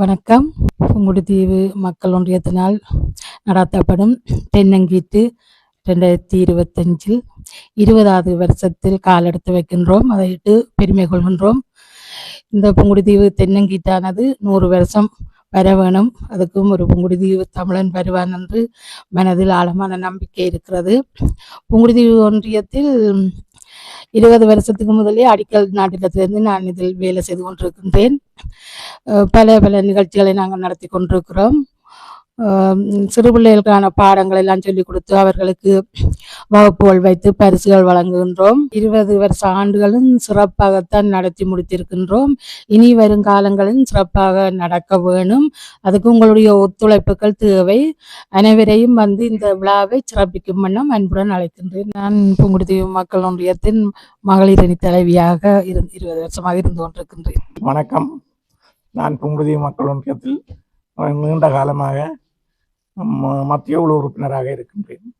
வணக்கம். புங்குடுதீவு மக்கள் ஒன்றியத்தினால் நடத்தப்படும் தென்னங்கீட்டு ரெண்டாயிரத்தி இருபத்தஞ்சில் இருபதாவது வருஷத்தில் காலெடுத்து வைக்கின்றோம். அதையிட்டு பெருமை கொள்கின்றோம். இந்த புங்குடுதீவு தென்னங்கீட்டானது நூறு வருஷம் வர வேணும். அதுக்கும் ஒரு புங்குடுதீவு தமிழன் வருவான் என்று மனதில் ஆழமான நம்பிக்கை இருக்கிறது. புங்குடுதீவு ஒன்றியத்தில் இருபது வருஷத்துக்கு முதலே அடிக்கல் நாட்டிடத்திலிருந்து நான் இதில் வேலை செய்து கொண்டிருக்கின்றேன். பல பல நிகழ்ச்சிகளை நாங்கள் நடத்தி கொண்டிருக்கிறோம். சிறு பிள்ளைகளுக்கான பாடங்கள் எல்லாம் சொல்லிக் கொடுத்து அவர்களுக்கு வகுப்புகள் வைத்து பரிசுகள் வழங்குகின்றோம். இருபது வருஷ ஆண்டுகளும் சிறப்பாகத்தான் நடத்தி முடித்திருக்கின்றோம். இனி வரும் காலங்களும் சிறப்பாக நடக்க வேணும். அதுக்கு உங்களுடைய ஒத்துழைப்புகள் தேவை. அனைவரையும் வந்து இந்த விழாவை சிறப்பிக்கும் வண்ணம் அன்புடன் அழைக்கின்றேன். நான் புங்குடுதீவு மக்கள் ஒன்றியத்தின் மகளிர் அணி தலைவியாக இருந்து இருபது வருஷமாக இருந்து கொண்டிருக்கின்றேன். வணக்கம். நான் புங்குடுதி மக்கள் ஒன்றியத்தில் நீண்ட காலமாக மத்திய குழு உறுப்பினராக இருக்கின்றேன்.